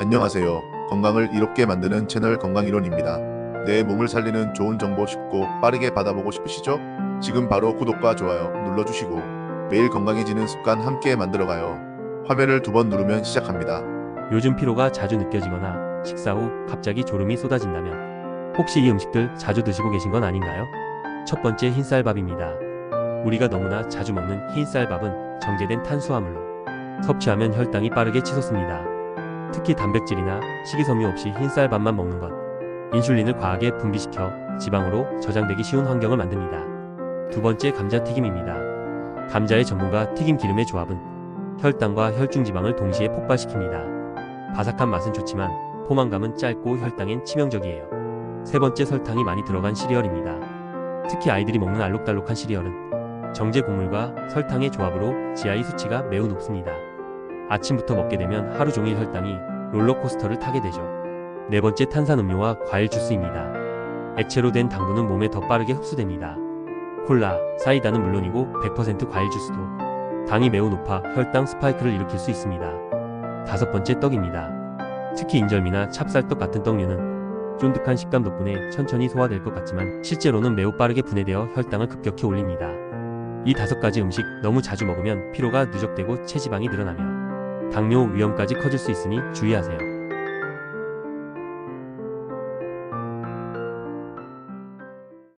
안녕하세요. 건강을 이롭게 만드는 채널 건강이론입니다. 내 몸을 살리는 좋은 정보 쉽고 빠르게 받아보고 싶으시죠? 지금 바로 구독과 좋아요 눌러주시고 매일 건강해지는 습관 함께 만들어가요. 화면을 두 번 누르면 시작합니다. 요즘 피로가 자주 느껴지거나 식사 후 갑자기 졸음이 쏟아진다면 혹시 이 음식들 자주 드시고 계신 건 아닌가요? 첫 번째 흰쌀밥입니다. 우리가 너무나 자주 먹는 흰쌀밥은 정제된 탄수화물로 섭취하면 혈당이 빠르게 치솟습니다. 특히 단백질이나 식이섬유 없이 흰쌀 밥만 먹는 것 인슐린을 과하게 분비시켜 지방으로 저장되기 쉬운 환경을 만듭니다. 두 번째 감자 튀김입니다. 감자의 전분과 튀김 기름의 조합은 혈당과 혈중 지방을 동시에 폭발시킵니다. 바삭한 맛은 좋지만 포만감은 짧고 혈당엔 치명적이에요. 세 번째 설탕이 많이 들어간 시리얼입니다. 특히 아이들이 먹는 알록달록한 시리얼은 정제 곡물과 설탕의 조합으로 GI 수치가 매우 높습니다. 아침부터 먹게 되면 하루 종일 혈당이 롤러코스터를 타게 되죠. 네 번째 탄산음료와 과일 주스입니다. 액체로 된 당분은 몸에 더 빠르게 흡수됩니다. 콜라, 사이다는 물론이고 100% 과일 주스도 당이 매우 높아 혈당 스파이크를 일으킬 수 있습니다. 다섯 번째 떡입니다. 특히 인절미나 찹쌀떡 같은 떡류는 쫀득한 식감 덕분에 천천히 소화될 것 같지만 실제로는 매우 빠르게 분해되어 혈당을 급격히 올립니다. 이 다섯 가지 음식 너무 자주 먹으면 피로가 누적되고 체지방이 늘어나며 당뇨 위험까지 커질 수 있으니 주의하세요.